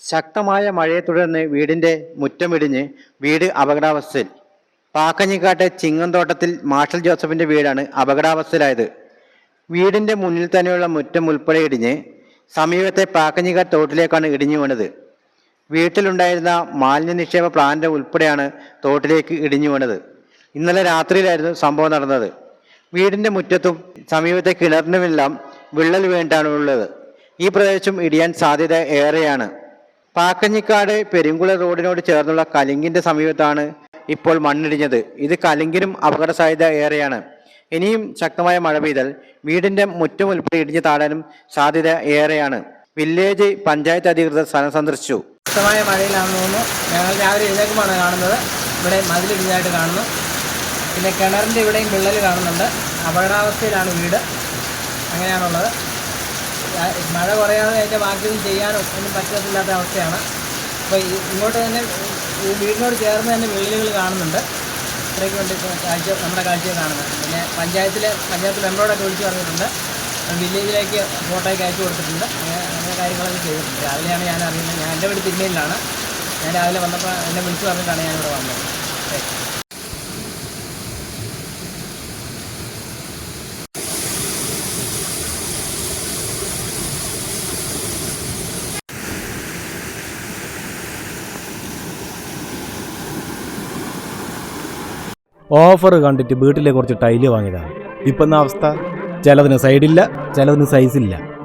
ശക്തമായ മഴയെ തുടർന്ന് വീടിന്റെ മുറ്റമിടിഞ്ഞ് വീട് അപകടാവസ്ഥയിൽ. പാക്കഞ്ഞിക്കാട്ടെ ചിങ്ങന്തോട്ടത്തിൽ മാർഷൽ ജോസഫിന്റെ വീടാണ് അപകടാവസ്ഥയിലായത്. വീടിന്റെ മുന്നിൽ തന്നെയുള്ള മുറ്റം ഉൾപ്പെടെ ഇടിഞ്ഞ് സമീപത്തെ പാക്കഞ്ഞിക്കാട് തോട്ടിലേക്കാണ് ഇടിഞ്ഞു വീണത്. വീട്ടിലുണ്ടായിരുന്ന മാലിന്യ നിക്ഷേപ പ്ലാന്റ് ഉൾപ്പെടെയാണ് തോട്ടിലേക്ക് ഇടിഞ്ഞു വീണത്. ഇന്നലെ രാത്രിയിലായിരുന്നു സംഭവം നടന്നത്. വീടിന്റെ മുറ്റത്തും സമീപത്തെ കിണറിനുമെല്ലാം വിള്ളൽ വീണിട്ടാണ് ഉള്ളത്. ഈ പ്രദേശം ഇടിയാൻ സാധ്യത ഏറെയാണ്. പാക്കഞ്ഞിക്കാട് പെരുങ്കുള റോഡിനോട് ചേർന്നുള്ള കലിങ്കിന്റെ സമീപത്താണ് ഇപ്പോൾ മണ്ണിടിഞ്ഞത്. ഇത് കലിങ്കിനും അപകട സാധ്യത ഏറെയാണ്. ഇനിയും ശക്തമായ മഴ പെയ്താൽ വീടിന്റെ മുറ്റം ഉൾപ്പെടെ ഇടിഞ്ഞു താഴാനും സാധ്യത ഏറെയാണ്. വില്ലേജ് പഞ്ചായത്ത് അധികൃതർ സ്ഥലം സന്ദർശിച്ചു. ശക്തമായ മഴയിലാണെന്ന് തോന്നുന്നു. ഞങ്ങൾ രാവിലെ എഴുന്നേക്കുമാണ് കാണുന്നത്. ഇവിടെ മതിലിടിഞ്ഞായിട്ട് കാണുന്നു. പിന്നെ കിണറിന്റെ ഇവിടെയും വിള്ളൽ കാണുന്നുണ്ട്. അപകടാവസ്ഥയിലാണ് വീട്. അങ്ങനെയാണുള്ളത്. മഴ കുറയാതെ അതിന്റെ ബാക്കിയൊന്നും ചെയ്യാനോ ഒന്നും പറ്റത്തില്ലാത്ത അവസ്ഥയാണ്. അപ്പോൾ ഇങ്ങോട്ട് തന്നെ ഈ വീടിനോട് ചേർന്ന് തന്നെ വിള്ളലുകൾ കാണുന്നുണ്ട്. ഇത്രയ്ക്ക് വേണ്ടി കാഴ്ച നമ്മുടെ കാഴ്ചയെ കാണുന്നത്. പിന്നെ പഞ്ചായത്തിലെ പഞ്ചായത്ത് മെമ്പറോടൊക്കെ വിളിച്ചു പറഞ്ഞിട്ടുണ്ട്. വില്ലേജിലേക്ക് ഫോട്ടോയ്ക്ക് അയച്ചു കൊടുത്തിട്ടുണ്ട്. കാര്യങ്ങളൊക്കെ ചെയ്തിട്ടുണ്ട്. രാവിലെയാണ് ഞാൻ അറിയുന്നത്. ഞാൻ എന്റെ വീട് തിരുമേലിലാണ് ഞാൻ രാവിലെ വന്നപ്പോൾ എന്നെ വിളിച്ചു പറഞ്ഞിട്ടാണ് ഞാനിവിടെ വന്നത്. ഓഫർ കണ്ടിട്ട് വീട്ടിലെ കുറച്ച് ടൈൽ വാങ്ങിയതാണ് ഇപ്പം എന്ന അവസ്ഥ? ചിലതിന് സൈഡില്ല ചിലതിന് സൈസില്ല.